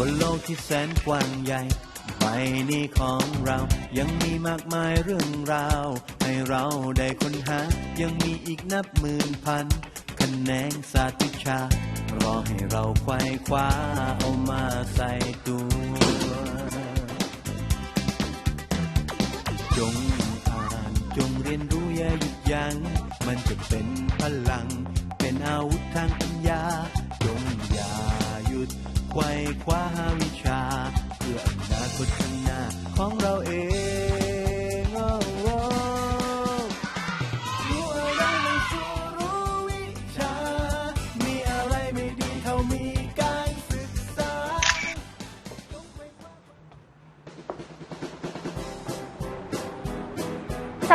บนโลกที่แสนกว้างใหญ่ใบนี้ของเรายังมีมากมายเรื่องราว ให้เราได้ค้นหา ยังมีอีกนับหมื่นพันคะแนนศาสตร์วิชารอให้เราไขว้คว้าเอามาใส่ตัว จงอ่านจงเรียนรู้อย่าหยุดยัง้งมันจะเป็นพลัง เป็นอาวุธทางปัญญา จงอย่าหยุด ไขว้คว้าหาวิชา เพื่ออนาคตข้างหน้าของเราเอง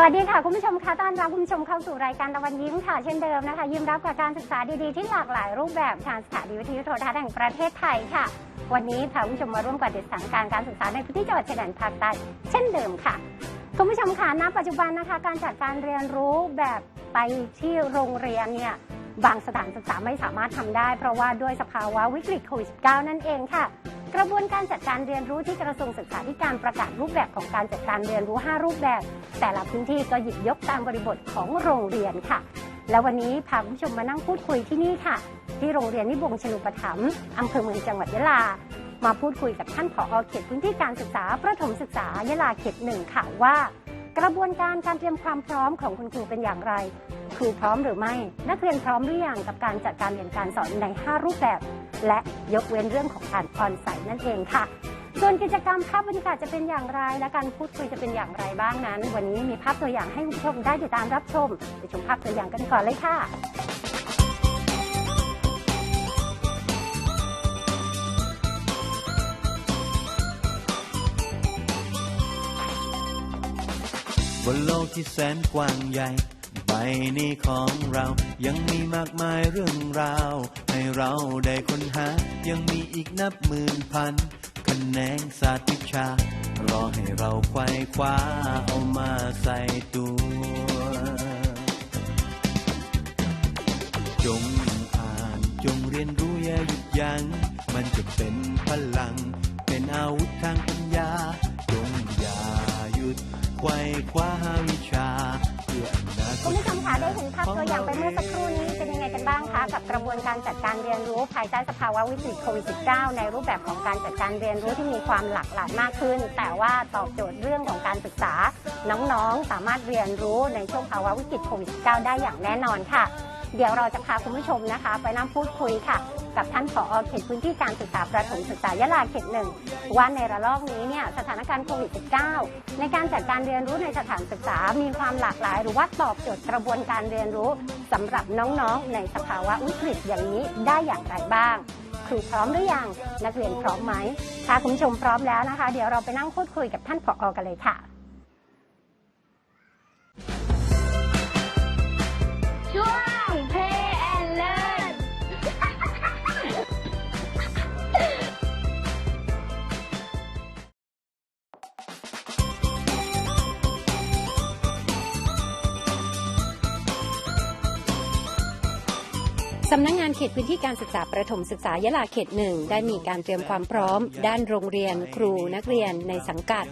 วัสดีค่ะ คุณผู้ชมคะต้อนรับคุณผู้ชมเข้าสู่รายการตะวันยิ้มค่ะ เช่นเดิมนะคะ ยิ้มรับกับการศึกษาดีๆ ที่หลากหลายรูปแบบทางสถานีวิทยุโทรทัศน์แห่งประเทศไทยค่ะ วันนี้พาคุณผู้ชมมาร่วมกับเด็ดสถานการณ์การศึกษาในพื้นที่จังหวัดชายแดนภาคใต้เช่นเดิมค่ะคุณผู้ชมคะณปัจจุบันนะคะการจัดการเรียนรู้แบบไปที่โรงเรียนเนี่ยบางสถานศึกษาไม่สามารถทำได้ เพราะว่าด้วยสภาวะวิกฤตโควิด -19 นั่นเองค่ะ กระบวนการจัดการเรียนรู้ที่กระทรวงศึกษาธิการประกาศรูปแบบของการจัดการเรียนรู้ 5 รูปแบบ แต่ละพื้นที่ก็หยิบยกตามบริบทของโรงเรียนค่ะ แล้ววันนี้พาคุณผู้ชมมานั่งพูดคุยที่นี่ค่ะ ที่โรงเรียนนิบงชนุปถัมภ์อำเภอเมืองจังหวัดยะลา มาพูดคุยกับท่านผอเขตพื้นที่การศึกษาประถมศึกษายะลาเขตหนึ่งค่ะว่า กระบวนการการเตรียมความพร้อมของคุณครูเป็นอย่างไร ครูพร้อมหรือไม่ นักเรียนพร้อมหรือยังกับการจัดการเรียนการสอนใน 5 รูปแบบ และยกเว้นเรื่องของการออนไซต์นั่นเองค่ะส่วนกิจกรรมภาพบรรยากาศจะเป็นอย่างไร และการพูดคุยจะเป็นอย่างไรบ้างนั้น วันนี้มีภาพตัวอย่างให้คุณผู้ชมได้ติดตามรับชมไปชมภาพตัวอย่างกันก่อนเลยค่ะบนโลกที่แสนกว้างใหญ่ ใบนี้ของเรายังมีมากมายเรื่องราว ให้เราได้ค้นหา ยังมีอีกนับหมื่นพันคะแนนศาสตร์วิชา รอให้เราไขว้คว้าเอามาใส่ตัว จงอ่านจงเรียนรู้อย่าหยุดยัง้งมันจะเป็นพลัง เป็นอาวุธทางปัญญา จงอย่าหยุดไขว้คว้าวิชา คุณผู้ชมคะได้เห็นภาพตัวอย่างไปเมื่อสักครู่นี้เป็นยังไงกันบ้างคะกับกระบวนการจัดการเรียนรู้ภายใต้สภาวะวิกฤตโควิด -19 ในรูปแบบของการจัดการเรียนรู้ที่มีความหลากหลายมากขึ้น แต่ว่าตอบโจทย์เรื่องของการศึกษา น้องๆสามารถเรียนรู้ในช่วงภาวะวิกฤตโควิด -19 ได้อย่างแน่นอนค่ะ เดี๋ยวเราจะพาคุณผู้ชมนะคะ ไปนั่งพูดคุยค่ะ กับท่านผอเขตพื้นที่การศึกษาประถมศึกษายะลาเขตหนึ่งว่าในระลอกนี้เนี่ยสถานการณ์โควิด -19 ในการจัดการเรียนรู้ในสถานศึกษามีความหลากหลาย หรือว่าตอบโจทย์กระบวนการเรียนรู้สำหรับน้องๆ ในสภาวะวิกฤตอย่างนี้ได้อย่างไรบ้างครูพร้อมหรือยังนักเรียนพร้อมไหมถ้าคุณผู้ชมพร้อมแล้วนะคะ เดี๋ยวเราไปนั่งพูดคุยกับท่านผอกันเลยค่ะ สำนักงงานเขตพื้นที่การศึกษาประถมศึกษายะลาเขตหนึ่งได้มีการเตรียมความพร้อม ด้านโรงเรียน ครูนักเรียนในสังกัด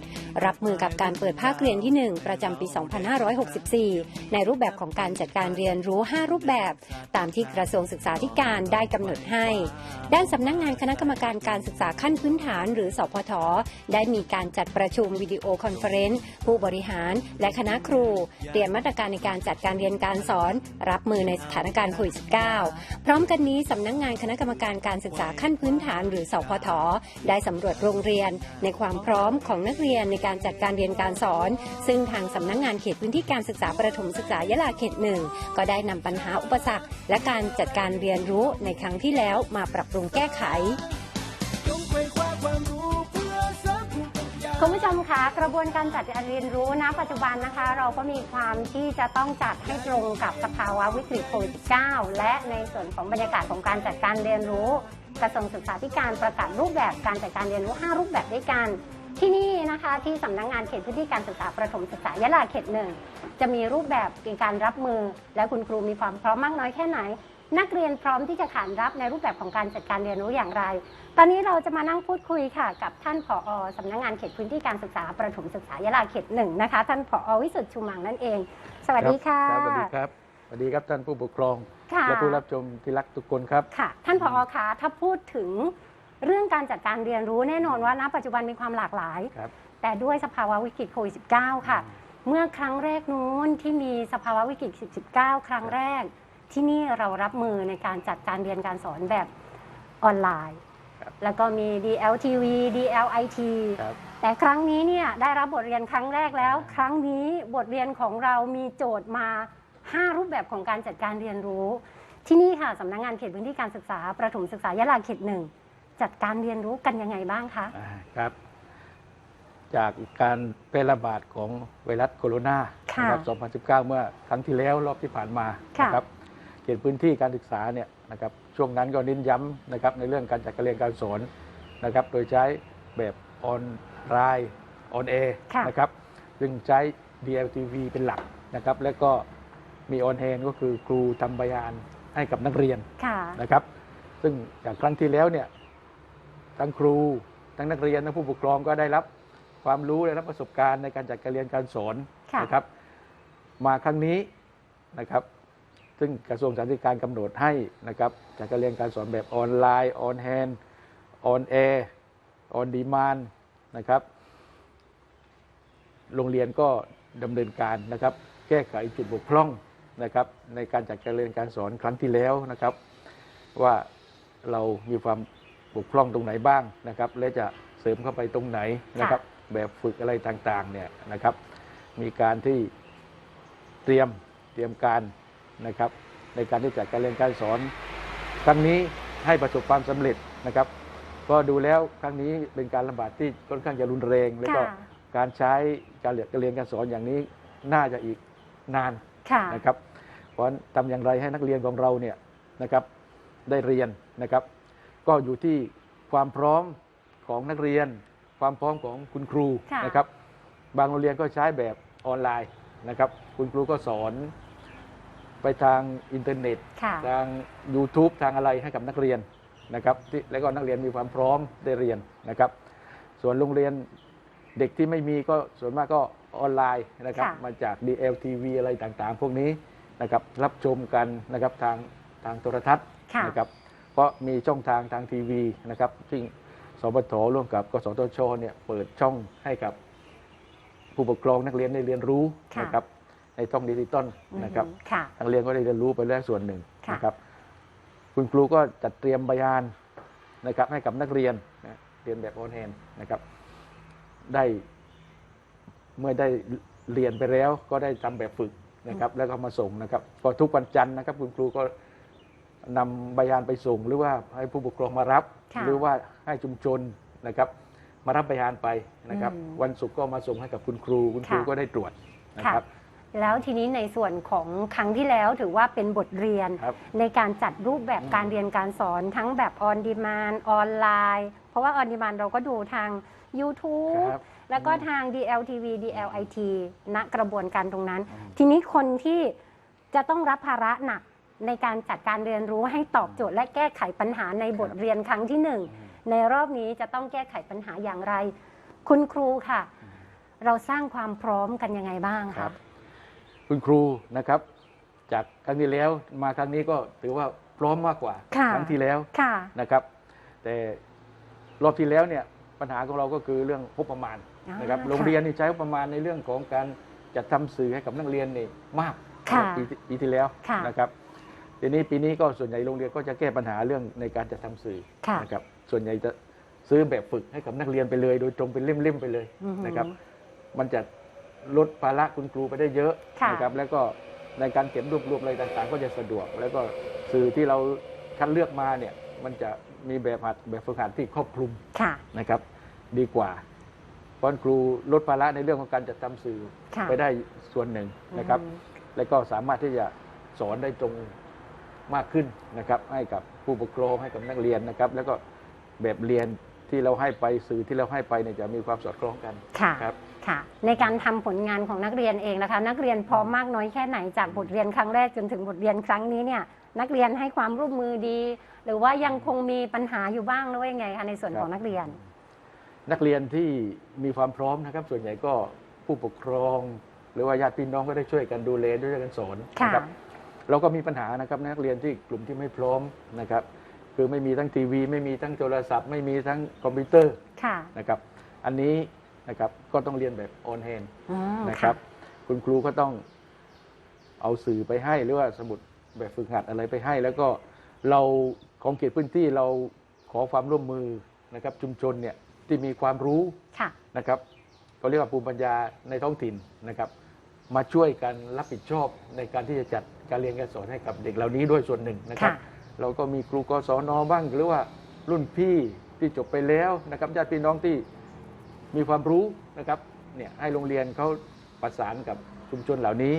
รับมือกับการเปิดภาคเรียนที่ 1 ประจำปี 2564 ในรูปแบบของการจัดการเรียนรู้ 5 รูปแบบ ตามที่กระทรวงศึกษาธิการได้กำหนดให้ ด้านสำนักงงานคณะกรรมการการศึกษาขั้นพื้นฐานหรือสพทได้มีการจัดประชุมวิดีโอคอนเฟอเรนซ์ผู้บริหาร และคณะครูเตรียมมาตรการในการจัดการเรียนการสอน รับมือในสถานการณ์โควิด -19 พร้อมกันนี้สำนักงานคณะกรรมการการศึกษาขั้นพื้นฐานหรือสพทได้สำรวจโรงเรียน ในความพร้อมของนักเรียนในการจัดการเรียนการสอน ซึ่งทางสำนักงานเขตพื้นที่การศึกษาประถมศึกษายะลาเขตหนึ่งก็ได้นำปัญหาอุปสรรค และการจัดการเรียนรู้ในครั้งที่แล้วมาปรับปรุงแก้ไขคุณผู้ชมคะกระบวนการจัดการเรียนรู้ณปัจจุบันนะคะ เราก็มีความที่จะต้องจัดให้ตรงกับสภาวะวิกฤตโควิด -19 และในส่วนของบรรยากาศของการจัดการเรียนรู้ กระทรวงศึกษาธิการประกาศรูปแบบการจัดการเรียนรู้ 5 รูปแบบด้วยกัน ที่นี่นะคะที่สำนักงานเขตพื้นที่การศึกษาประถมศึกษายะลาเขตหนึ่งจะมีรูปแบบในการรับมือ และคุณครูมีความพร้อมมากน้อยแค่ไหน นักเรียนพร้อมที่จะขานรับในรูปแบบของการจัดการเรียนรู้อย่างไร ตอนนี้เราจะมานั่งพูดคุยค่ะ กับท่านผอสำนักงานเขตพื้นที่การศึกษาประถมศึกษายะลาเขตหนึ่งนะคะ ท่านผอวิสุทธิ์ชูมังนั่นเอง สวัสดีค่ะครับสวัสดีครับสวัสดีครับท่านผู้ปกครองค่ะและผู้รับชมที่รักทุกคนครับค่ะ ท่านผอคะถ้าพูดถึง เรื่องการจัดการเรียนรู้แน่นอนว่าณปัจจุบันมีความหลากหลาย ครับ แต่ด้วยสภาวะวิกฤตโควิด -19 ค่ะ เมื่อครั้งแรกนู้นที่มีสภาวะวิกฤต 19 ครั้งแรก ที่นี่เรารับมือในการจัดการเรียนการสอนแบบออนไลน์ ครับแล้วก็มี DLTV DLIT ครับ แต่ครั้งนี้เนี่ยได้รับบทเรียนครั้งแรกแล้ว ครั้งนี้บทเรียนของเรามีโจทย์มา 5 รูปแบบของการจัดการเรียนรู้ ที่นี่ค่ะสำนักงานเขตพื้นที่การศึกษาประถมศึกษายะลาเขตหนึ่ง จัดการเรียนรู้กันยังไงบ้างคะอ่าครับ จากการแพร่ระบาดของไวรัสโคโรนาค่ะนะครับ2019 เมื่อครั้งที่แล้วรอบที่ผ่านมาค่ะ นะครับเขตพื้นที่การศึกษาเนี่ยนะครับช่วงนั้นก็เน้นย้ำนะครับในเรื่องการจัดการเรียนการสอนนะครับ โดยใช้แบบออนไลน์ออนแอร์ค่ะ นะครับซึ่งใช้ DLTV เป็นหลักนะครับ แล้วก็มีออนแฮนก็คือครูทำบยานให้กับนักเรียน ค่ะ นะครับซึ่งจากครั้งที่แล้วเนี่ย ทั้งครู ทั้งนักเรียนทั้งผู้ปกครองก็ได้รับความรู้ได้รับประสบการณ์ในการจัดการเรียนการสอนค่ะนะครับ มาครั้งนี้นะครับ ซึ่งกระทรวงสาธารณสุขกำหนดให้นะครับจัดการเรียนการสอนแบบออนไลน์ออนแฮนออนแอร์ออนดีมานนะครับ โรงเรียนก็ดำเนินการนะครับ แก้ไขจุดบกพร่องนะครับ ในการจัดการเรียนการสอนครั้งที่แล้วนะครับ ว่าเรามีความ บกพร่องตรงไหนบ้างนะครับ และจะเสริมเข้าไปตรงไหนนะครับ แบบฝึกอะไรต่างๆเนี่ยนะครับ มีการที่เตรียมเตรียมการนะครับ ในการที่จัดการเรียนการสอน ครั้งนี้ให้ประสบความสำเร็จนะครับ ก็ดูแล้วครั้งนี้เป็นการระบาดที่ค่อนข้างจะรุนแรง แล้วก็ค่ะการใช้การเรียนการเรียนการสอนอย่างนี้น่าจะอีกนานค่ะนะครับ เพราะฉะนั้นทำอย่างไรให้นักเรียนของเราเนี่ยนะครับได้เรียนนะครับ ก็อยู่ที่ความพร้อมของนักเรียน ความพร้อมของคุณครูค่ะนะครับ บางโรงเรียนก็ใช้แบบออนไลน์นะครับ คุณครูก็สอนไปทางอินเทอร์เน็ต ค่ะ ทาง YouTube ทางอะไรให้กับนักเรียนนะครับที่แล้วก็นักเรียนมีความพร้อมได้เรียนนะครับ ส่วนโรงเรียนเด็กที่ไม่มีก็ส่วนมากก็ออนไลน์นะครับ ค่ะ มาจาก DLTV อะไรต่างๆ พวกนี้นะครับ รับชมกันนะครับทางทางโทรทัศน์ค่ะ นะครับ เพราะมีช่องทางทางทีวีนะครับซึ่งสปทร่วมกับกสทชเนี่ยเปิดช่องให้กับผู้ปกครองนักเรียนได้เรียนรู้ค่ะนะครับในช่องดิจิตอลนะครับอืมค่ะ นักเรียนก็ได้เรียนรู้ไปแล้วส่วนหนึ่งค่ะ นะครับ คุณครูก็จัดเตรียมบยานนะครับให้กับนักเรียนนะเรียนแบบออนแฮนนะครับ ได้เมื่อได้เรียนไปแล้วก็ได้ทำแบบฝึกนะครับ แล้วก็มาส่งนะครับ ก็ทุกวันจันทร์นะครับ คุณครูก็ นำบยานไปส่ง หรือว่าให้ผู้ปกครองมารับ ค่ะหรือว่าให้ชุมชนนะครับ มารับบยานไปนะครับ อืมวันศุกร์ก็มาส่งให้กับคุณครู คุณครูค่ะ ก็ได้ตรวจนะค่ะครับ แล้วทีนี้ในส่วนของครั้งที่แล้วถือว่าเป็นบทเรียน ครับ ในการจัดรูปแบบอืมการเรียนการสอนทั้งแบบออนดีมานออนไลน์ เพราะว่าออนดีมานเราก็ดูทาง YouTube ครับแล้วก็อืมทาง DLTV DLIT ณกระบวนการตรงนั้น อืม ทีนี้คนที่จะต้องรับภาระหนัก ในการจัดการเรียนรู้ให้ตอบโจทย์และแก้ไขปัญหาในบทเรียนครั้งที่หนึ่งในรอบนี้จะต้องแก้ไขปัญหาอย่างไร คุณครูค่ะ เราสร้างความพร้อมกันยังไงบ้างครัคะบคุณครูนะครับ จากครั้งที่แล้วมาครั้งนี้ก็ถือว่าพร้อมมากกว่าค่ะครั้งที่แล้วค่ะนะครับ แต่รอบที่แล้วเนี่ยปัญหาของเราก็คือเรื่องงบประมาณอ่านนะครับค่ะโรงเรียนนี่ใช้งบประมาณในเรื่องของการจัดทำสื่อให้กับนักเรียนนี่มากค่ะปีที่ปีที่แล้วค่ะนะครับ ทีนี้ปีนี้ก็ส่วนใหญ่โรงเรียนก็จะแก้ปัญหาเรื่องในการจัดทำสื่อค่ะนะครับส่วนใหญ่จะซื้อแบบฝึกให้กับนักเรียนไปเลย โดยตรงเป็นเล่มๆไปเลยอือหือ นะครับ มันจะลดภาระคุณครูไปได้เยอะค่ะ นะครับแล้วก็ในการเก็บรวบรวมอะไรต่างๆ ก็จะสะดวก แล้วก็สื่อที่เราคัดเลือกมาเนี่ยมันจะมีแบบหัดแบบฝึกหัดที่ครอบคลุม ค่ะ นะครับดีกว่าเพราะครูลดภาระในเรื่องของการจัดทำสื่อค่ะไปได้ส่วนหนึ่งนะครับ อืมแล้วก็สามารถที่จะสอนได้ตรง มากขึ้นนะครับ ให้กับผู้ปกครองให้กับนักเรียนนะครับ แล้วก็แบบเรียนที่เราให้ไปสื่อที่เราให้ไปเนี่ยจะมีความสอดคล้องกันค่ะครับค่ะ ในการทำผลงานของนักเรียนเองนะคะ นักเรียนพร้อมมากน้อยแค่ไหนจากบทเรียนครั้งแรกจนถึงบทเรียนครั้งนี้เนี่ยนักเรียนให้ความร่วมมือดี หรือว่ายังคงมีปัญหาอยู่บ้างหรือว่ายังไงคะในส่วนของนักเรียน นักเรียนที่มีความพร้อมนะครับ ส่วนใหญ่ก็ผู้ปกครอง หรือว่าญาติพี่น้องก็ได้ช่วยกันดูแลด้วยกันสอนค่ะนะครับ เราก็มีปัญหานะครับนักเรียนที่กลุ่มที่ไม่พร้อมนะครับคือไม่มีทั้งทีวี ไม่มีทั้งโทรศัพท์ ไม่มีทั้งคอมพิวเตอร์ค่ะนะครับอันนี้นะครับก็ต้องเรียนแบบออนแฮนอืมนะครับคุณครูก็ต้องเอาสื่อไปให้หรือว่าสมุดแบบฝึกหัดอะไรไปให้ แล้วก็เราของเขตพื้นที่เราขอความร่วมมือนะครับชุมชนเนี่ยที่มีความรู้ค่ะนะครับก็เรียกว่าภูมิปัญญาในท้องถิ่นนะครับ มาช่วยกันรับผิดชอบในการที่จะจัดการเรียนการสอนให้กับเด็กเหล่านี้ด้วยส่วนหนึ่งนะครับค่ะเราก็มีครูกศนบ้างหรือว่ารุ่นพี่ที่จบไปแล้วนะครับญาติพี่น้องที่มีความรู้นะครับเนี่ยให้โรงเรียนเขาประสานกับชุมชนเหล่านี้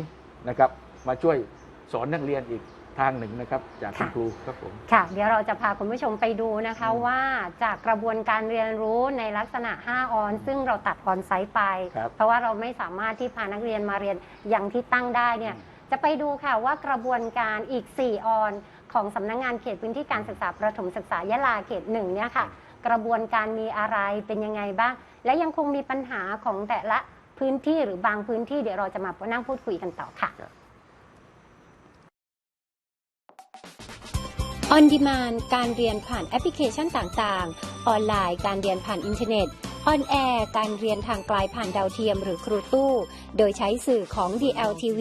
นะครับ มาช่วยสอนนักเรียนอีก ทางหนึ่งนะครับ จากคุณค่ะครูครับผม ค่ะ เดี๋ยวเราจะพาคุณผู้ชมไปดูนะคะอืมว่าจากกระบวนการเรียนรู้ในลักษณะ 5 ออน ซึ่งเราตัดออนไซต์ไป ครับเพราะว่าเราไม่สามารถที่พานักเรียนมาเรียนอย่างที่ตั้งได้เนี่ยจะไปดูค่ะว่ากระบวนการอีก 4 ออน ของสำนักงงานเขตพื้นที่การศึกษาประถมศึกษายะลาเขตหนึ่งเนี่ยค่ะ กระบวนการมีอะไรเป็นยังไงบ้าง และยังคงมีปัญหาของแต่ละพื้นที่หรือบางพื้นที่เดี๋ยวเราจะมานั่งพูดคุยกันต่อค่ะ ออนดีมานการเรียนผ่านแอปพลิเคชันต่างๆ ออนไลน์ การเรียนผ่านอินเทอร์เน็ต ออนแอร์การเรียนทางไกลผ่านดาวเทียมหรือครูตู้ โดยใช้สื่อของ DLTV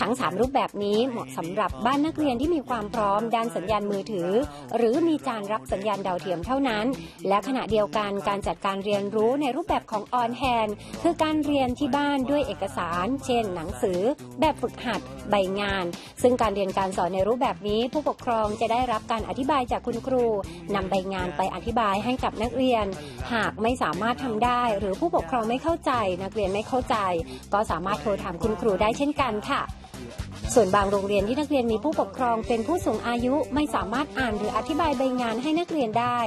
ทั้ง 3 รูปแบบนี้เหมาะสำหรับบ้านนักเรียนที่มีความพร้อมด้านสัญญาณมือถือ หรือมีจานรับสัญญาณดาวเทียมเท่านั้น และขณะเดียวกันการจัดการเรียนรู้ในรูปแบบของออนแฮนคือการเรียนที่บ้านด้วยเอกสาร เช่น หนังสือ แบบฝึกหัดใบงาน ซึ่งการเรียนการสอนในรูปแบบนี้ ผู้ปกครองจะได้รับการอธิบายจากคุณครูนำใบงานไปอธิบายให้กับนักเรียน หากไม่สามารถามารถทำได้ หรือผู้ปกครองไม่เข้าใจ นักเรียนไม่เข้าใจ ก็สามารถโทรถามคุณครูได้เช่นกันค่ะ ส่วนบางโรงเรียนที่นักเรียนมีผู้ปกครองเป็นผู้สูงอายุไม่สามารถอ่านหรืออธิบายใบงานให้นักเรียนได้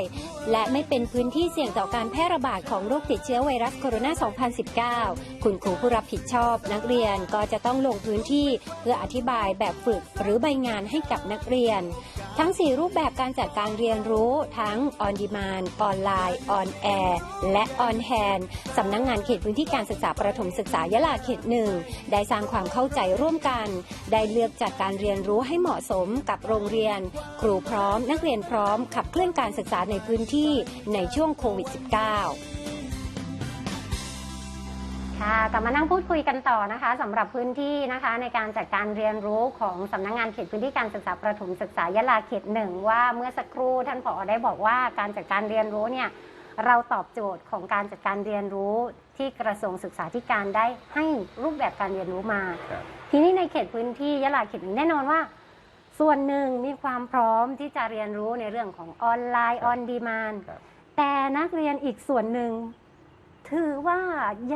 และไม่เป็นพื้นที่เสี่ยงต่อการแพร่ระบาดของโรคติดเชื้อไวรัสโคโรนา 2019 คุณครูผู้รับผิดชอบ นักเรียนก็จะต้องลงพื้นที่เพื่ออธิบายแบบฝึกหรือใบงานให้กับนักเรียน ทั้ง 4 รูปแบบการจัดการเรียนรู้ทั้ง On Demand ออนไลน์ On Air และ On Hand สำนักงงานเขตพื้นที่การศึกษาประถมศึกษายะลาเขตหนึ่งได้สร้างความเข้าใจร่วมกัน ได้เลือกจัดการเรียนรู้ให้เหมาะสมกับโรงเรียน ครูพร้อม นักเรียนพร้อม ขับเคลื่อนการศึกษาในพื้นที่ในช่วงโควิด -19 ค่ะกลับมานั่งพูดคุยกันต่อนะคะสำหรับพื้นที่นะคะ ในการจัดการเรียนรู้ของสำนักงานเขตพื้นที่การศึกษาประถมศึกษายะลาเขตหนึ่งว่าเมื่อสักครู่ท่านผอได้บอกว่าการจัดการเรียนรู้เนี่ยเราตอบโจทย์ของการจัดการเรียนรู้ที่กระทรวงศึกษาธิการได้ให้รูปแบบการเรียนรู้มา ครับ ทีนี้ในเขตพื้นที่ยะลาเขตหนึ่งแน่นอนว่า ส่วนหนึ่งมีความพร้อมที่จะเรียนรู้ในเรื่องของออนไลน์ออนดีมาน ครับ แต่นักเรียนอีกส่วนหนึ่ง ถือว่า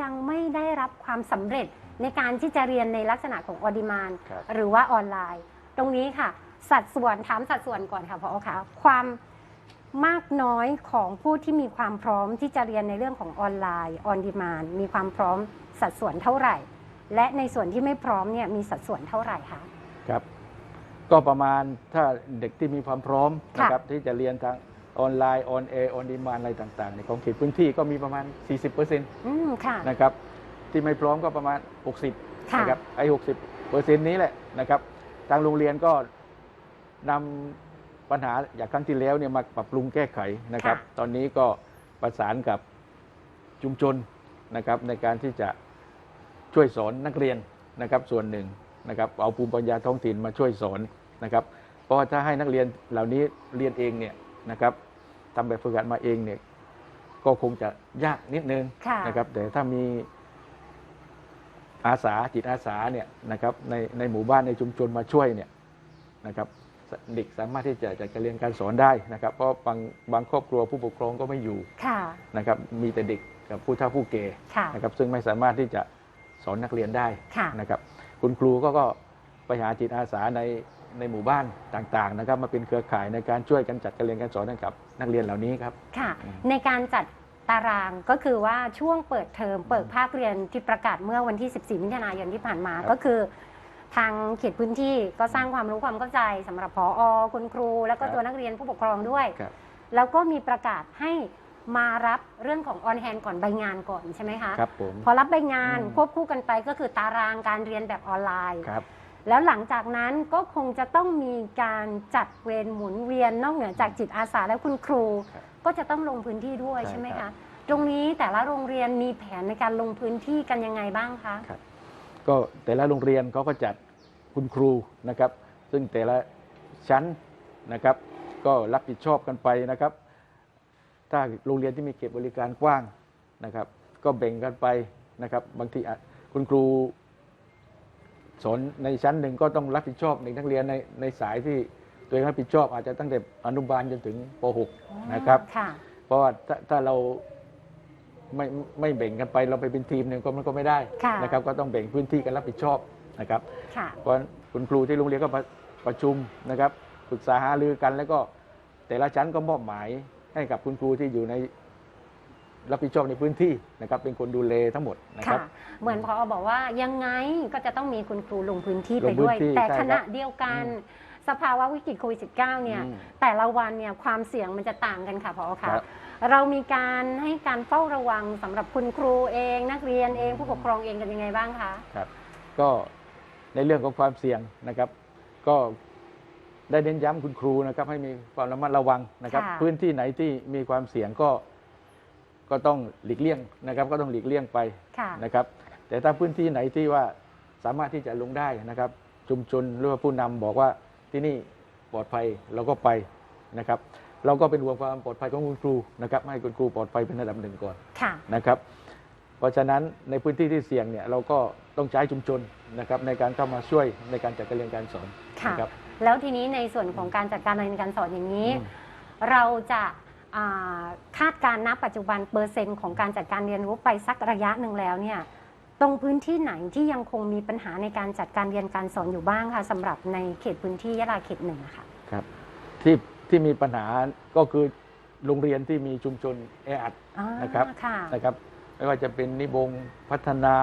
ยังไม่ได้รับความสำเร็จในการที่จะเรียนในลักษณะของออดิมานครับ หรือว่าออนไลน์ ตรงนี้ค่ะ สัดส่วนถามสัดส่วนก่อนค่ะพอค่ะความมากน้อยของผู้ที่มีความพร้อมที่จะเรียนในเรื่องของออนไลน์ออนดีมานมีความพร้อมสัดส่วนเท่าไหร่ และในส่วนที่ไม่พร้อมเนี่ยมีสัดส่วนเท่าไหร่คะ ครับ ก็ประมาณถ้าเด็กที่มีความพร้อมค่ะนะครับที่จะเรียนทาง ออนไลน์ออนแอร์ออนดีมานอะไรต่างๆในของเขตพื้นที่ก็มีประมาณ 40%นอืมค่ะะครับที่ไม่พร้อมก็ประมาณ 60 ค่ะ นะครับไอ้60เปอร์เซ็นต์นี้แหละนะครับ ทางโรงเรียนก็นำปัญหาอย่างครั้งที่แล้วเนี่ยมาปรับปรุงแก้ไขนะครับตอนนี้ก็ประสานกับชุมชนนะครับ ในการที่จะช่วยสอนนักเรียนนะครับ ส่วนหนึ่งนะครับ เอาภูมิปัญญาท้องถิ่นมาช่วยสอนนะครับ เพราะว่าถ้าให้นักเรียนเหล่านี้เรียนเองเนี่ยนะครับ ทำแบบฝึกหัดมาเองเนี่ยก็คงจะยากนิดนึงค่ะนะครับ แต่ถ้ามีอาสาจิตอาสาเนี่ยนะครับในในหมู่บ้านในชุมชนมาช่วยเนี่ยนะครับเด็กสามารถที่จะจัดการเรียนการสอนได้นะครับ เพราะบางบางครอบครัวผู้ปกครองก็ไม่อยู่ค่ะนะครับมีแต่เด็กกับผู้เฒ่าผู้แก่ค่ะนะครับซึ่งไม่สามารถที่จะสอนนักเรียนได้ค่ะนะครับ คุณครูก็ก็ไปหาจิตอาสาใน ในหมู่บ้านต่างๆนะครับมาเป็นเครือข่ายในการช่วยกันจัดการเรียนการสอนให้กับนักเรียนเหล่านี้ครับค่ะอืมในการจัดตารางก็คือว่าช่วงเปิดเทอมเปิดภาคเรียนที่ประกาศเมื่อวันที่ 14 มิถุนายนที่ผ่านมาครับก็คือ ทางเขตพื้นที่ก็สร้างความรู้ความเข้าใจสำหรับพออคุณครู แล้วก็ครับตัวนักเรียนผู้ปกครองด้วย ครับแล้วก็มีประกาศให้มารับเรื่องของออนแฮนก่อนใบงานก่อนใช่ไหมคะ ครับผม พอรับใบงานอืม ควบคู่กันไปก็คือตารางการเรียนแบบออนไลน์ ครับ แล้วหลังจากนั้นก็คงจะต้องมีการจัดเวรหมุนเวียนนอกเหนือจากจิตอาสาและคุณครูครับก็จะต้องลงพื้นที่ด้วยใช่ใช่ไหมครัคะบตรงนี้แต่ละโรงเรียนมีแผนในการลงพื้นที่กันยังไงบ้างคะก็แต่ละโรงเรียนเขาก็จัดคุณครูนะครับ ซึ่งแต่ละชั้นนะครับ ก็รับผิดชอบกันไปนะครับ ถ้าโรงเรียนที่มีเก็บบริการกว้างนะครับ ก็แบ่งกันไปนะครับ บางทีอะคุณครู สอนในชั้นหนึ่งก็ต้องรับผิดชอบเด็กนักเรียนในในสายที่ตัวเองรับผิดชอบอาจจะตั้งแต่อนุบาลจนถึงป .6 นะครับ ค่ะ เพราะว่าถ้าถ้าเราไม่ไม่แบ่งกันไปเราไปเป็นทีมหนึ่งก็มันก็ไม่ได้ค่ะ นะครับ ก็ต้องแบ่งพื้นที่กันรับผิดชอบนะครับ ค่ะ เพราะคุณครูที่โรงเรียนก็ประประชุมนะครับปรึกษาหารือกันแล้วก็แต่ละชั้นก็มอบหมายให้กับคุณครูที่อยู่ใน รับผิดชอบในพื้นที่นะครับเป็นคนดูแลทั้งหมดนะครัค่ะบเหมือนพอบอกว่ายังไงก็จะต้องมีคุณครูลงพื้นที่ไปลงพื้นด้วยที่แต่ใช่ขครับณะเดียวกันสภาวะวิกฤตโควิด -19 เนี่ยอืมแต่ละวันเนี่ยความเสี่ยงมันจะต่างกันค่ะพอคค่ะรับเรามีการให้การเฝ้าระวังสำหรับคุณครูเอง นักเรียนเองผู้ปกครองเองกันยังไงบ้างคะครับ ก็ในเรื่องของความเสี่ยงนะครับ ก็ได้เน้นย้ำคุณครูนะครับ ให้มีความระมัดระวังนะครับค่ะพื้นที่ไหนที่มีความเสี่ยงก็ ก็ต้องหลีกเลี่ยงนะครับ ก็ต้องหลีกเลี่ยงไปค่ะนะครับ แต่ถ้าพื้นที่ไหนที่ว่าสามารถที่จะลงได้นะครับ ชุมชนหรือว่าผู้นำบอกว่าที่นี่ปลอดภัยเราก็ไปนะครับ เราก็เป็นห่วงความปลอดภัยของคุณครูนะครับให้คุณครูปลอดภัยเป็นระดับหนึ่งก่อนค่ะนะครับ เพราะฉะนั้นในพื้นที่ที่เสี่ยงเนี่ยเราก็ต้องใช้ชุมชนนะครับในการเข้ามาช่วยในการจัดการเรียนการสอนค่ะ นะครับ แล้วทีนี้ในส่วนของการจัดการเรียนการสอนอย่างนี้อืมเราจะอ่า คาดการณ์ณปัจจุบันเปอร์เซ็นต์ของการจัดการเรียนรู้ไปสักระยะหนึ่งแล้วเนี่ยตรงพื้นที่ไหนที่ยังคงมีปัญหาในการจัดการเรียนการสอนอยู่บ้างคะสำหรับในเขตพื้นที่ยะลาเขตหนึ่งอะค่ะครับที่ที่มีปัญหาก็คือโรงเรียนที่มีชุมชนแออัดอ่านะครับค่ะนะครับ ไม่ว่าจะเป็นนิบงศ์พัฒนา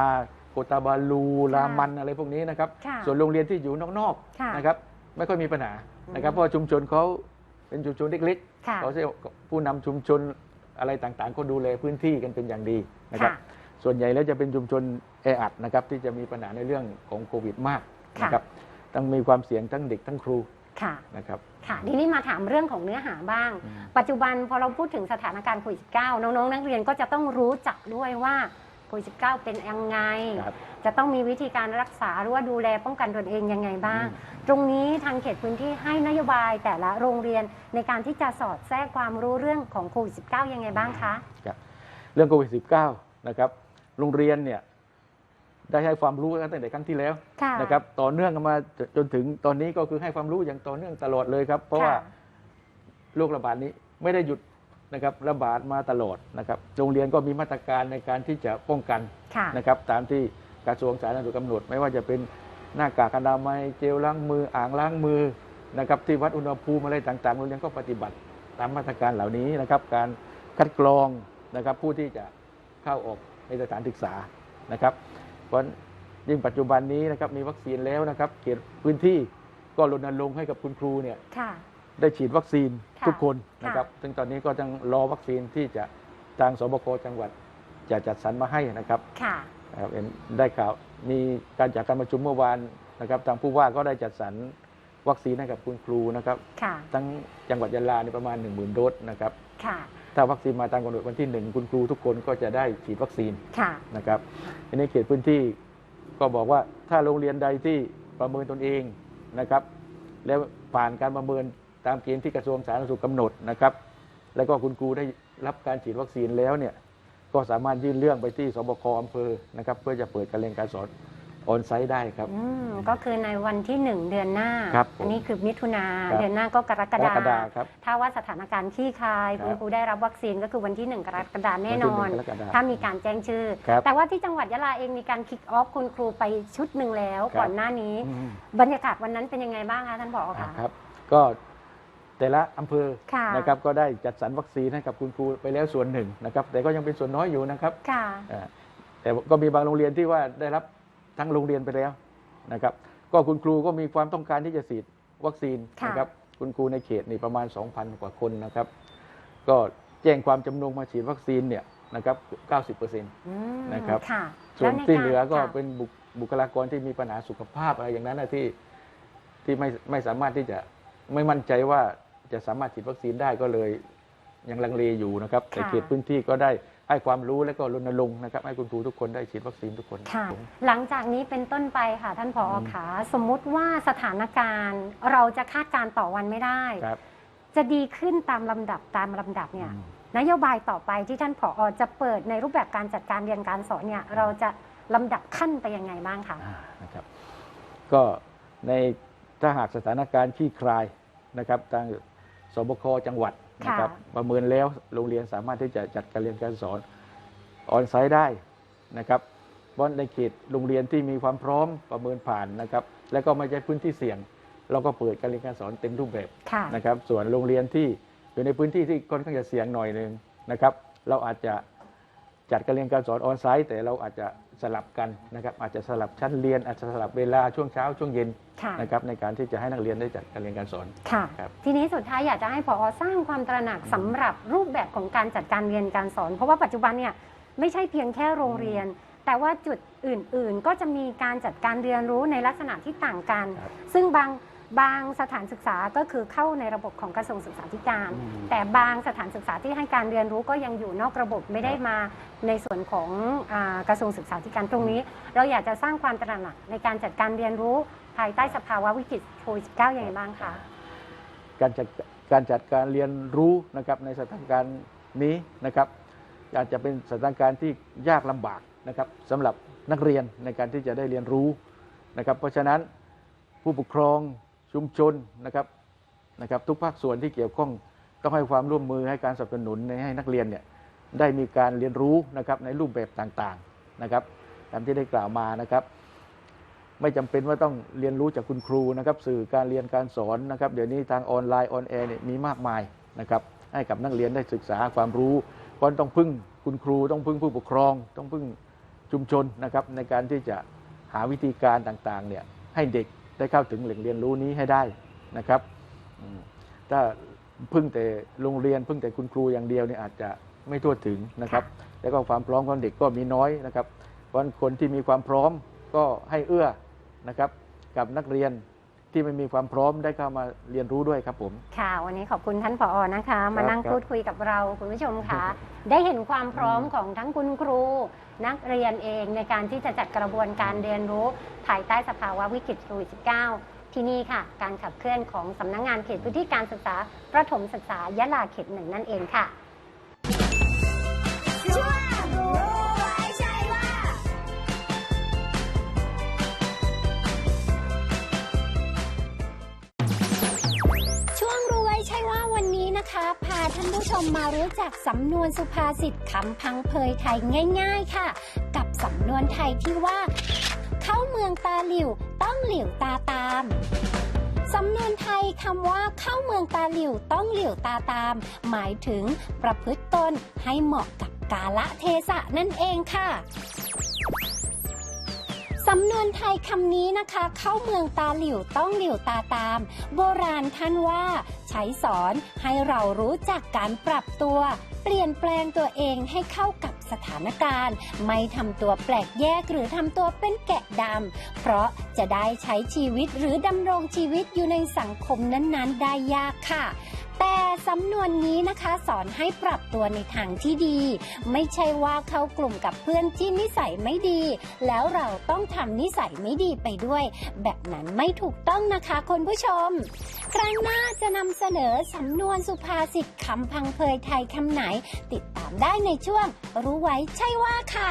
โกตาบาลูรามันอะไรพวกนี้นะครับค่ะส่วนโรงเรียนที่อยู่นอกค่ะๆนะครับ ไม่ค่อยมีปัญหานะครับอืมเพราะว่าชุมชนเขา เป็นชุมชนเล็กๆค่ะเขาจะผู้นำชุมชนอะไรต่างๆ ก็ดูแลพื้นที่กันเป็นอย่างดีนะครับค่ะส่วนใหญ่แล้วจะเป็นชุมชนแออัดนะครับที่จะมีปัญหาในเรื่องของโควิดมากค่ะนะครับต้องมีความเสี่ยงทั้งเด็กทั้งครูค่ะนะครับค่ะทีนี้มาถามเรื่องของเนื้อหาบ้างอืมปัจจุบันพอเราพูดถึงสถานการณ์โควิด -19 น้องๆ นักเรียนก็จะต้องรู้จักด้วยว่า โควิด -19 เป็นยังไง ครับ จะต้องมีวิธีการรักษาหรือว่าดูแลป้องกันตนเองยังไงบ้างอืมตรงนี้ทางเขตพื้นที่ให้นโยบายแต่ละโรงเรียนในการที่จะสอดแทรกความรู้เรื่องของโควิด -19 ยังไงบ้างคะ เรื่องโควิด -19 นะครับ โรงเรียนเนี่ยได้ให้ความรู้ตั้งแต่ครั้งที่แล้วค่ะ นะครับ ต่อเนื่องกันมาจจนถึงตอนนี้ก็คือให้ความรู้อย่างต่อเนื่องตลอดเลยครับ เพราะว่าค่โรคระบาดนี้ไม่ได้หยุด นะครับระบาดมาตลอดนะครับโรงเรียนก็มีมาตรการในการที่จะป้องกันค่ะนะครับตามที่กระทรวงสาธารณสุขกำหนด ไม่ว่าจะเป็นหน้ากากอนามัยเจลล้างมืออ่างล้างมือนะครับที่วัดอุณหภูมิอะไรต่างๆโรงเรียนก็ปฏิบัติตามมาตรการเหล่านี้นะครับ การคัดกรองนะครับผู้ที่จะเข้าออกในสถานศึกษานะครับ เพราะยิ่งปัจจุบันนี้นะครับมีวัคซีนแล้วนะครับเขตพื้นที่ก็รณรงค์ให้กับคุณครูเนี่ยค่ะ ได้ฉีดวัคซีนค่ะทุกคนนะครับค่ะซึ่งตอนนี้ก็ต้องรอวัคซีนที่จะทางสบคจังหวัดจะจัดสรรมาให้นะครับค่ะนะครับเห็นได้ข่าวมีการจัดการประชุมเมื่อวานนะครับ ทางผู้ว่าก็ได้จัดสรรวัคซีนให้กับคุณครูนะครับค่ะทั้งจังหวัดยะลาในประมาณ 1 0,000โดสนะครับค่ะถ้าวัคซีนมาตามกำหนดวันที่ 1 คุณครูทุกคนก็จะได้ฉีดวัคซีนค่ะนะครับทีนี้เขตพื้นที่ก็บอกว่าถ้าโรงเรียนใดที่ประเมินตนเองนะครับ แล้วผ่านการประเมิน ตามเกณฑ์ที่กระทรวงสาธารณสุขกำหนดนะครับ แล้วก็คุณครูได้รับการฉีดวัคซีนแล้วเนี่ยก็สามารถยื่นเรื่องไปที่สบคอำเภอนะครับเพื่อจะเปิดการเรียนการสอนออนไซต์ได้ครับ อืมก็คือในวันที่หนึ่งเดือนหน้า ครับผมอันี้คือมิถุนาครับ เดือนหน้าก็กรกกรฎากฎาครับ ถ้าว่าสถานการณ์คลี่คลายครับ คุณครูได้รับวัคซีนก็คือวันที่หนึ่งกรกฎาแน่นอน วันที่หงกรกฎาถ้ามีการแจ้งชื่อ ครับ แต่ว่าที่จังหวัดยะลาเองมีการคิกออฟคุณครูไปชุดหนึ่งแล้วครับก่อนหน้านี้ อืม บรรยากาศวันนั้นเป็นยังไงบ้างคะท่านผอคะ ครับก็ แต่ละอำเภอค่ะนะครับก็ได้จัดสรรวัคซีนให้กับคุณครูไปแล้วส่วนหนึ่งนะครับ แต่ก็ยังเป็นส่วนน้อยอยู่นะครับค่ะอ่าแต่ก็มีบางโรงเรียนที่ว่าได้รับทั้งโรงเรียนไปแล้วนะครับ ก็คุณครูก็มีความต้องการที่จะฉีดวัคซีนค่ะนะครับคุณครูในเขตนี่ประมาณ 2,000 กว่าคนนะครับ ก็แจ้งความจำนงมาฉีดวัคซีนเนี่ยนะครับ 90%อืมนะครับค่ะส่วนแใที่เหลือก็ค่ะเป็นบุคบุคลากรที่มีปัญหาสุขภาพอะไรอย่างนั้นนะที่ที่ไม่ไม่สามารถที่จะไม่มั่นใจว่า จะสามารถฉีดวัคซีนได้ก็เลยยังลังเลอยู่นะครับแต่ค่ะเขตพื้นที่ก็ได้ให้ความรู้และก็รณรงค์นะครับให้คุณครูทุกคนได้ฉีดวัคซีนทุกคนค่ะผมหลังจากนี้เป็นต้นไปค่ะ ท่านผออืมขาสมมุติว่าสถานการณ์เราจะคาดการณ์ต่อวันไม่ได้ครับจะดีขึ้นตามลำดับตามลำดับเนี่ยอืมนโยบายต่อไปที่ท่านผอจะเปิดในรูปแบบการจัดการเรียนการสอนเนี่ยเราจะลำดับขั้นไปยังไงบ้างคะอ่านะครับก็ในถ้าหากสถานการณ์คลี่คลายนะครับทาง สบคจังหวัดนะครับประเมินแล้วโรงเรียนสามารถที่จะจัดการเรียนการสอนออนไซต์ได้นะครับเพราะในเขตโรงเรียนที่มีความพร้อมประเมินผ่านนะครับ และก็ไม่ใช่พื้นที่เสี่ยง เราก็เปิดการเรียนการสอนเต็มรูปแบบค่ะนะครับ ส่วนโรงเรียนที่อยู่ในพื้นที่ที่ค่อนข้างจะเสี่ยงหน่อยหนึ่งนะครับ เราอาจจะ จัดการเรียนการสอนออนไซต์แต่เราอาจจะสลับกันนะครับอาจจะสลับชั้นเรียนอาจจะสลับเวลาช่วงเช้าช่วงเย็นค่ะ นะครับในการที่จะให้นักเรียนได้จัดการเรียนการสอน ค่ะ ครับทีนี้สุดท้ายอยากจะให้ผอสร้างความตระหนักสำหรับรูปแบบของการจัดการเรียนการสอน เพราะว่าปัจจุบันเนี่ยไม่ใช่เพียงแค่โรงเรียน แต่ว่าจุดอื่นๆ ก็จะมีการจัดการเรียนรู้ในลักษณะที่ต่างกัน ครับซึ่งบาง บางสถานศึกษาก็คือเข้าในระบบของกระทรวงศึกษาธิการ อืมแต่บางสถานศึกษาที่ให้การเรียนรู้ก็ยังอยู่นอกระบบไม่ได้ครับมาในส่วนของอากระทรวงศึกษาธิการตรงนี้ เราอยากจะสร้างความตระหนักในการจัดการเรียนรู้ภายใต้สภาวะวิกฤตโควิด -19 อย่างไรบ้างคะ การจัดการจัดการเรียนรู้นะครับในสถานการณ์นี้นะครับอาจจะเป็นสถานการณ์ที่ยากลำบากนะครับสำหรับนักเรียนในการที่จะได้เรียนรู้นะครับ เพราะฉะนั้นผู้ปกครอง ชุมชนนะครับนะครับ ทุกภาคส่วนที่เกี่ยวข้องต้องให้ความร่วมมือให้การสนับสนุนในให้นักเรียนเนี่ยได้มีการเรียนรู้นะครับในรูปแบบต่างๆนะครับตามที่ได้กล่าวมานะครับ ไม่จำเป็นว่าต้องเรียนรู้จากคุณครูนะครับ สื่อการเรียนการสอนนะครับ เดี๋ยวนี้ทางออนไลน์ออนแอร์เนี่ยมีมากมายนะครับให้กับนักเรียนได้ศึกษาความรู้เพราะต้องพึ่งคุณครูต้องพึ่งผู้ปกครอง ต้องพึ่งชุมชนนะครับในการที่จะหาวิธีการต่างๆเนี่ยให้เด็ก ได้เข้าถึงแหล่งเรียนรู้นี้ให้ได้นะครับ ถ้าพึ่งแต่โรงเรียนพึ่งแต่คุณครูอย่างเดียวเนี่ยอาจจะไม่ทั่วถึงนะครับ แล้วก็ความพร้อมของเด็กก็มีน้อยนะครับ เพราะคนที่มีความพร้อมก็ให้เอื้อนะครับกับนักเรียน ที่ไม่มีความพร้อมได้เข้ามาเรียนรู้ด้วยครับผม ค่ะ วันนี้ขอบคุณท่านผอนะคะ มานั่งครับพูดคุยกับเราคุณผู้ชมค่ะ ได้เห็นความพร้อมของทั้งคุณครู นักเรียนเองในการที่จะจัดกระบวนการเรียนรู้ ภายใต้สภาวะวิกฤตโควิด -19 ที่นี่ค่ะ การขับเคลื่อนของสำนักงงานเขตพื้นที่การศึกษาประถมศึกษายะลาเขตหนึ่งนั่นเองค่ะ ผู้ชมมารู้จักสำนวนสุภาษิตคำพังเพยไทยง่าย ๆ ค่ะ กับสำนวนไทยที่ว่า เข้าเมืองตาหลิวต้องหลิวตาตามสำนวนไทยคำว่าเข้าเมืองตาหลิวต้องหลิวตาตาม หมายถึงประพฤติตนให้เหมาะกับกาละเทศะนั่นเองค่ะ สำนวนไทยคำนี้นะคะ เข้าเมืองตาหลิวต้องหลิวตาตาม โบราณท่านว่า ใช้สอนให้เรารู้จักการปรับตัว เปลี่ยนแปลงตัวเองให้เข้ากับสถานการณ์ ไม่ทำตัวแปลกแยกหรือทำตัวเป็นแกะดำเพราะจะได้ใช้ชีวิตหรือดำรงชีวิตอยู่ในสังคมนั้นๆ ได้ยากค่ะ แต่สำนวนนี้นะคะสอนให้ปรับตัวในทางที่ดี ไม่ใช่ว่าเข้ากลุ่มกับเพื่อนที่นิสัยไม่ดี แล้วเราต้องทำนิสัยไม่ดีไปด้วย แบบนั้นไม่ถูกต้องนะคะคุณผู้ชม ครั้งหน้าจะนำเสนอสำนวนสุภาษิตคำพังเพยไทยคำไหน ติดตามได้ในช่วงรู้ไว้ใช่ว่าค่ะ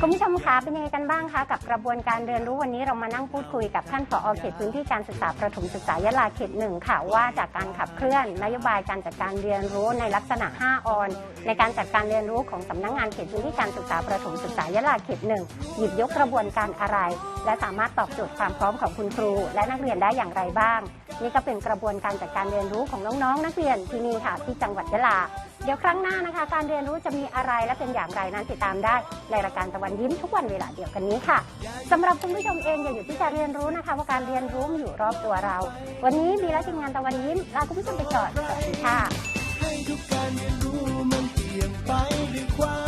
คุณผู้ชมคะเป็นยังไงกันบ้างคะกับกระบวนการเรียนรู้วันนี้เรามานั่งพูดคุยกับท่านผอเขตพื้นที่การศึกษาประถมศึกษายะลาเขตหนึ่งค่ะว่าจากการขับเคลื่อนนโยบายการจัดการเรียนรู้ในลักษณะ 5 ออน ในการจัดการเรียนรู้ของสำนักงานเขตพื้นที่การศึกษาประถมศึกษายะลาเขตหนึ่งหยิบยกกระบวนการอะไร และสามารถตอบโจทย์ความพร้อมของคุณครู และนักเรียนได้อย่างไรบ้าง นี่ก็เป็นกระบวนการจัดการเรียนรู้ของน้องๆ นักเรียนที่นี่ค่ะที่จังหวัดยะลา เดี๋ยวครั้งหน้านะคะ การเรียนรู้จะมีอะไรและเป็นอย่างไรนั้นติดตามได้ ในรายการตะวันยิ้มทุกวันเวลาเดียวกันนี้ค่ะ สำหรับคุณผู้ชมเองอย่าหยุดที่จะเรียนรู้นะคะ ว่าการเรียนรู้อยู่รอบตัวเรา วันนี้มีและทีมงานตะวันยิ้มลาคุณผู้ชมไปก่อนสวัสดีค่ะให้ทุกการเรียนรู้มันเปลี่ยนไปด้วยความ